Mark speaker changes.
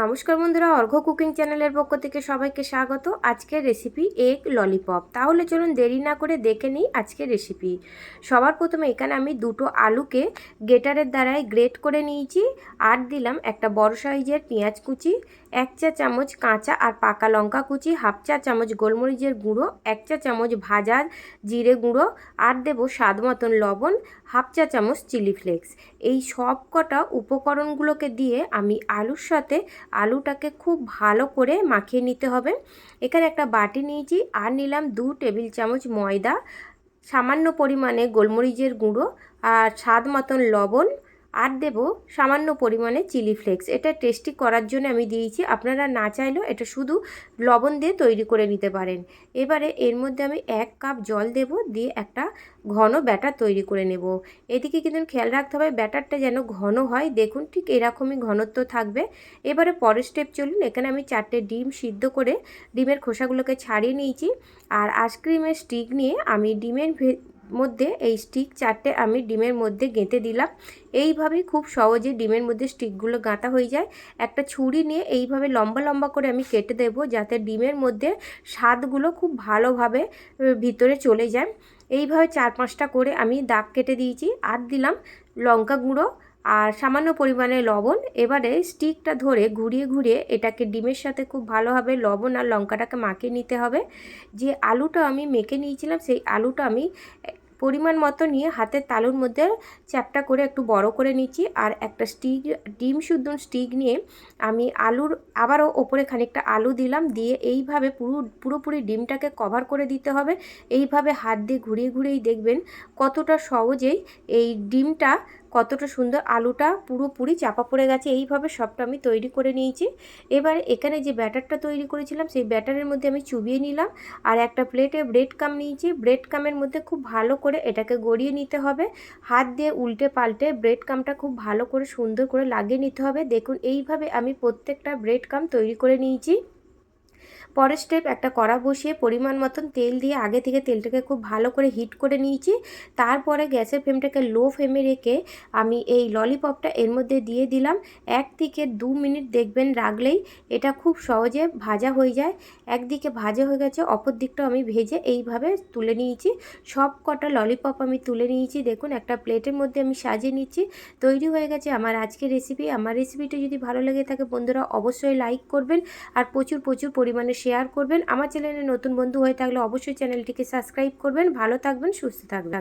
Speaker 1: নমস্কার বন্ধুরা, অর্ঘ্য কুকিং চ্যানেলের পক্ষ থেকে সবাইকে স্বাগত। আজকের রেসিপি এগ ললিপপ তাহলে চলুন দেরি না করে দেখে নিই আজকের রেসিপি সবার প্রথমে এখানে আমি দুটো আলুকে গেটারের দ্বারায় গ্রেট করে নিয়েছি। আর দিলাম একটা বড় সাইজের পেঁয়াজ কুচি, এক চা চামচ কাঁচা আর পাকা লঙ্কা কুচি, হাফ চা চামচ গোলমরিচের গুঁড়ো, এক চা চামচ ভাজা জিরে গুঁড়ো, আর দেবো স্বাদ মতন লবণ, হাফ চা চামচ চিলি ফ্লেক্স। এই সব কটা উপকরণগুলোকে দিয়ে আমি আলুর সাথে আলুটাকে খুব ভালো করে মাখিয়ে নিতে হবে। এখানে একটা বাটি নিয়েছি আর নিলাম দু টেবিল চামচ ময়দা, সামান্য পরিমাণে গোলমরিচের গুঁড়ো আর স্বাদ মতন লবণ আর দেব সামান্য পরিমাণে চিলি ফ্লেক্স। এটা টেস্টি করার জন্য আমি দিয়েছি। আপনারা না চাইলেও এটা শুধু লবণ দিয়ে তৈরি করে নিতে পারেন। এবারে এর মধ্যে আমি এক কাপ জল দেব, দিয়ে একটা ঘন ব্যাটার তৈরি করে নেব। এদিকে কিন্তু খেয়াল রাখতে হবে, ব্যাটারটা যেন ঘন হয়। দেখুন, ঠিক এরকমই ঘনত্ব থাকবে। এবারে পরের স্টেপ চলুন। এখানে আমি চারটে ডিম সিদ্ধ করে ডিমের খোসাগুলোকে ছাড়িয়ে নিয়েছি। আর আইসক্রিমের স্টিক নিয়ে আমি ডিমের মধ্যে এই স্টিক চারটে আমি ডিমের মধ্যে গেঁথে দিলাম। এইভাবেই খুব সহজে ডিমের মধ্যে স্টিকগুলো গাঁথা হয়ে যায়। একটা ছুরি নিয়ে এইভাবে লম্বা লম্বা করে আমি কেটে দেব যাতে ডিমের মধ্যে স্বাদগুলো খুব ভালোভাবে ভিতরে চলে যায়। এইভাবে চার পাঁচটা করে আমি দাগ কেটে দিয়েছি। আর দিলাম লঙ্কা গুঁড়ো আর সামান্য পরিমাণে লবণ। এবারে স্টিকটা ধরে ঘুরিয়ে ঘুরিয়ে এটাকে ডিমের সাথে খুব ভালোভাবে লবণ আর লঙ্কাটাকে মাখিয়ে নিতে হবে। যে আলুটা আমি মেখে নিয়েছিলাম, সেই আলুটা আমি পরিমাণ মতো নিয়ে হাতের তালুর মধ্যে চ্যাপটা করে একটু বড় করে নিচ্ছি। আর একটা স্টিক, ডিম শুদ্ধ স্টিক নিয়ে আমি আলুর, আবারও ওপরে খানিকটা আলু দিলাম। দিয়ে এইভাবে পুরো, পুরোপুরি ডিমটাকে কভার করে দিতে হবে। এইভাবে হাত দিয়ে ঘুরিয়ে ঘুরিয়েই দেখবেন কতটা সহজেই এই ডিমটা, কতটা সুন্দর আলুটা পুরোপুরি চাপা পড়ে গেছে। এইভাবে সবটা আমি তৈরি করে নিয়েছি। এবার এখানে যে ব্যাটারটা তৈরি করেছিলাম, সেই ব্যাটারের মধ্যে আমি চুবিয়ে নিলাম। আর একটা প্লেটে ব্রেড কাম নিয়েছি। ব্রেড কামের মধ্যে খুব ভালো করে এটাকে গড়িয়ে নিতে হবে। হাত দিয়ে উল্টে পাল্টে ব্রেড কামটা খুব ভালো করে সুন্দর করে লাগিয়ে নিতে হবে। দেখুন, এইভাবে আমি প্রত্যেকটা ব্রেড কাম তৈরি করে নিয়েছি। পরের স্টেপ একটা কড়া বসিয়ে পরিমাণ মতন তেল দিয়ে আগে থেকে তেলটাকে খুব ভালো করে হিট করে নিয়েছি। তারপরে গ্যাসের ফ্লেমটাকে লো ফ্লেমে রেখে আমি এই ললিপপটা এর মধ্যে দিয়ে দিলাম। এক থেকে দু মিনিট দেখবেন রাখলেই এটা খুব সহজে ভাজা হয়ে যায়। একদিকে ভাজা হয়ে গেছে, অপর দিকটাও আমি ভেজে এইভাবে তুলে নিয়েছি। সব কটা ললিপপ আমি তুলে নিয়েছি। দেখুন, একটা প্লেটের মধ্যে আমি সাজিয়ে নিচ্ছি। তৈরি হয়ে গেছে আমার আজকের রেসিপি আমার রেসিপিটা যদি ভালো লেগে থাকে বন্ধুরা, অবশ্যই লাইক করবেন। আর প্রচুর প্রচুর পরিমাণে শেয়ার করবেন। আমার চ্যানেলে নতুন বন্ধু হয়ে থাকলে অবশ্যই চ্যানেলটিকে সাবস্ক্রাইব করবেন। ভালো থাকবেন, সুস্থ থাকবেন।